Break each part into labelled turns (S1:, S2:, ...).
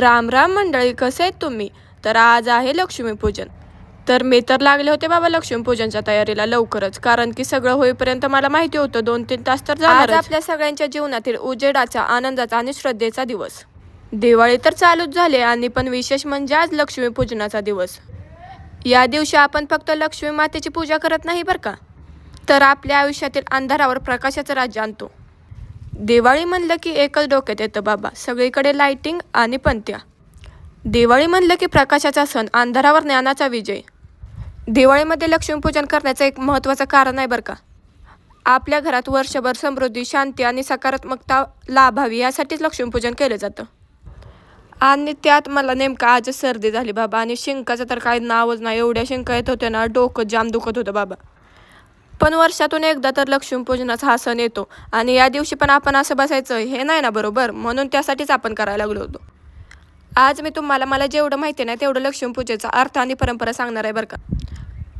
S1: राम राम मंडळी कसे आहेत तुम्ही? तर आज आहे लक्ष्मीपूजन तर मी तर लागले होते बाबा लक्ष्मीपूजनच्या तयारीला लवकरच कारण की सगळं होईपर्यंत मला माहिती होतं दोन तीन तास तर आज आपल्या सगळ्यांच्या जीवनातील उजेडाचा आनंदाचा आणि श्रद्धेचा दिवस. दिवाळी तर चालूच झाली आणि पण विशेष म्हणजे आज लक्ष्मीपूजनाचा दिवस. या दिवशी आपण फक्त लक्ष्मी मातेची पूजा करत नाही बरं का? तर आपल्या आयुष्यातील अंधारावर प्रकाशाचं राज्य आणतो. दिवाळी म्हणलं की एकच डोक्यात येतं बाबा. सगळीकडे लायटिंग आणि पंत्या. दिवाळी म्हणलं की प्रकाशाचा सण अंधारावर ज्ञानाचा विजय. दिवाळीमध्ये लक्ष्मीपूजन करण्याचं एक महत्त्वाचं कारण आहे बरं का. आपल्या घरात वर्षभर समृद्धी शांती आणि सकारात्मकता लाभावी यासाठीच लक्ष्मीपूजन केलं जातं. आणि त्यात मला नेमकं आजच सर्दी झाली बाबा आणि शिंकाचं तर काही नावच नाही. एवढ्या शिंका येत होत्या ना डोकं जाम दुखत होतं बाबा. पण वर्षातून एकदा तर लक्ष्मीपूजनाचा हा सण येतो. आणि या दिवशी पण आपण असं बसायचं हे नाही ना बरोबर? म्हणून त्यासाठीच आपण करायला लागलो होतो. आज मी तुम्हाला मला जेवढं माहिती नाही तेवढं लक्ष्मीपूजेचा अर्थ आणि परंपरा सांगणार आहे बरं का.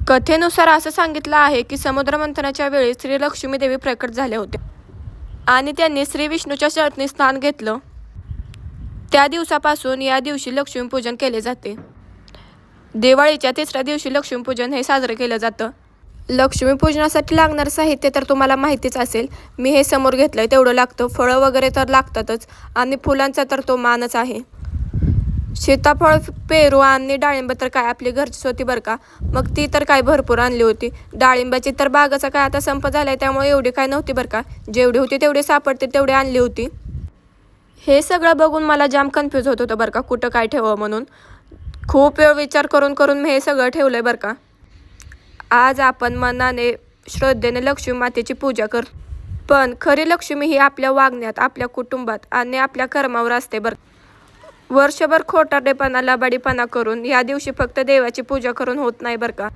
S1: कथेनुसार असं सांगितलं आहे की समुद्रमंथनाच्या वेळी श्री लक्ष्मी देवी प्रकट झाल्या होत्या. आणि त्यांनी श्री विष्णूच्या चरणी स्नान घेतलं. त्या दिवसापासून या दिवशी लक्ष्मीपूजन केले जाते. दिवाळीच्या तिसऱ्या दिवशी लक्ष्मीपूजन हे साजरं केलं जातं. लक्ष्मीपूजनासाठी लागणारं साहित्य तर तुम्हाला माहितीच असेल. मी हे समोर घेतलंय तेवढं लागतं. फळं वगैरे तर लागतातच आणि फुलांचा तर तो मानच आहे. सीताफळ पेरू आणि डाळिंब तर काय आपली घरचीच होती बरं का? मग ती तर काय भरपूर आणली होती. डाळिंबाची तर बागाचा काय आता संप झालाय त्यामुळे एवढी काय नव्हती बरं का? जेवढी होती तेवढी सापडते तेवढी आणली होती. हे सगळं बघून मला जाम कन्फ्यूज होत होतं बरं का कुठं काय ठेवावं म्हणून. खूप वेळ विचार करून करून मी हे सगळं ठेवलं आहे बरं का? आज आपण मनाने श्रद्धेने लक्ष्मी मातेची पूजा कर. पण खरी लक्ष्मी ही आपल्या वागण्यात आपल्या कुटुंबात आणि आपल्या कर्मावर असते बरं. वर्षभर खोटारडेपणा लबाडीपणा करून या दिवशी फक्त देवाची पूजा करून होत नाही बरं का?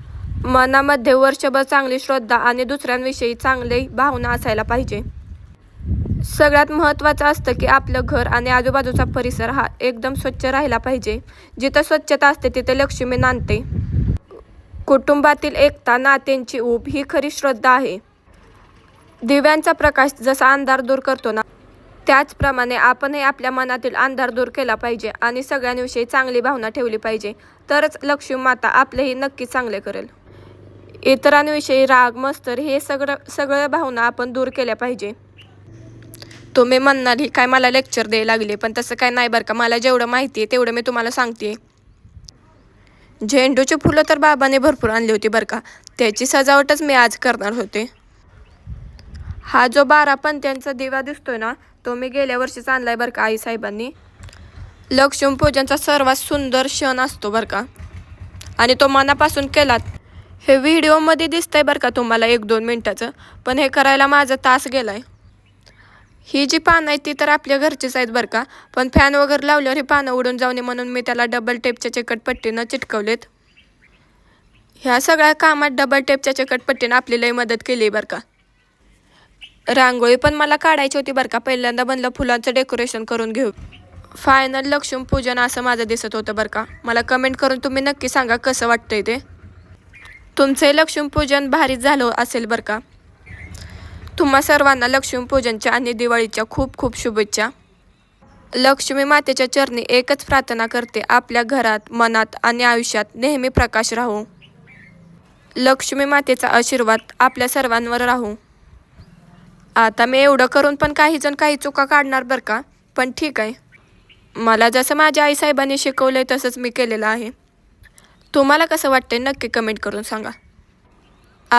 S1: मनामध्ये वर्षभर चांगली श्रद्धा आणि दुसऱ्यांविषयी चांगली भावना असायला पाहिजे. सगळ्यात महत्त्वाचं असतं की आपलं घर आणि आजूबाजूचा परिसर हा एकदम स्वच्छ राहिला पाहिजे. जिथं स्वच्छता असते तिथे लक्ष्मी नांदते. कुटुंबातील एकता नात्यांची ऊब ही खरी श्रद्धा आहे. दिव्यांचा प्रकाश जसा अंधार दूर करतो ना त्याचप्रमाणे आपणही आपल्या मनातील अंधार दूर केला पाहिजे आणि सगळ्यांविषयी चांगली भावना ठेवली पाहिजे. तरच लक्ष्मी माता आपलेही नक्की चांगले करेल. इतरांविषयी राग मस्तर हे सगळं सगळ्या भावना आपण दूर केल्या पाहिजे. तुम्ही म्हणणार ही काय मला लेक्चर द्यायला लागले पण तसं काय नाही बरं का? मला जेवढं माहिती आहे तेवढं मी तुम्हाला सांगते झेंडूची फुलं तर बाबाने भरपूर आणली होती बरं का. त्याची सजावटच मी आज करणार होते. हा जो बारा पंत्यांचा दिवा दिसतोय ना तो मी गेल्या वर्षीच आणलाय बरं का आई साहेबांनी लक्ष्मी लक्ष्मीपूजनचा सर्वात सुंदर क्षण असतो बरं का. आणि तो मनापासून केलात हे व्हिडिओमध्ये दिसतंय बरं का तुम्हाला एक दोन मिनटाचं पण हे करायला माझा तास गेलाय. ही जी पानं आहेत ती तर आपल्या घरचीच आहेत बरं का. पण फॅन वगैरे लावल्यावर ही पानं उडून जाऊ नये म्हणून मी त्याला डबल टेपच्या चिकटपट्टीनं चिटकवलेत. ह्या सगळ्या कामात डबल टेपच्या चिकटपट्टीनं आपली लई मदत केली बरं का. रांगोळी पण मला काढायची होती बरं का. पहिल्यांदा बनलं फुलांचं डेकोरेशन करून घेऊ. फायनल लक्ष्मीपूजन असं माझं दिसत होतं बरं का. मला कमेंट करून तुम्ही नक्की सांगा कसं वाटतंय ते. तुमचंही लक्ष्मीपूजन भारीच झालं असेल बरं का. तुम्हा सर्वांना लक्ष्मीपूजनच्या आणि दिवाळीच्या खूप खूप शुभेच्छा. लक्ष्मी मातेच्या चरणी एकच प्रार्थना करते आपल्या घरात मनात आणि आयुष्यात नेहमी प्रकाश राहू. लक्ष्मी मातेचा आशीर्वाद आपल्या सर्वांवर राहू. आता मी एवढं करून पण काही जण काही चुका काढणार बरं का? पण ठीक आहे. मला जसं माझ्या आईसाहेबांनी शिकवलं आहे तसंच मी केलेलं आहे. तुम्हाला कसं वाटतंय नक्की कमेंट करून सांगा.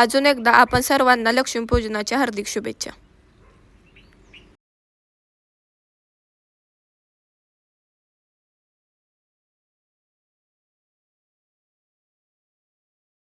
S1: अजून एकदा आपण सर्वांना लक्ष्मीपूजनाच्या हार्दिक शुभेच्छा.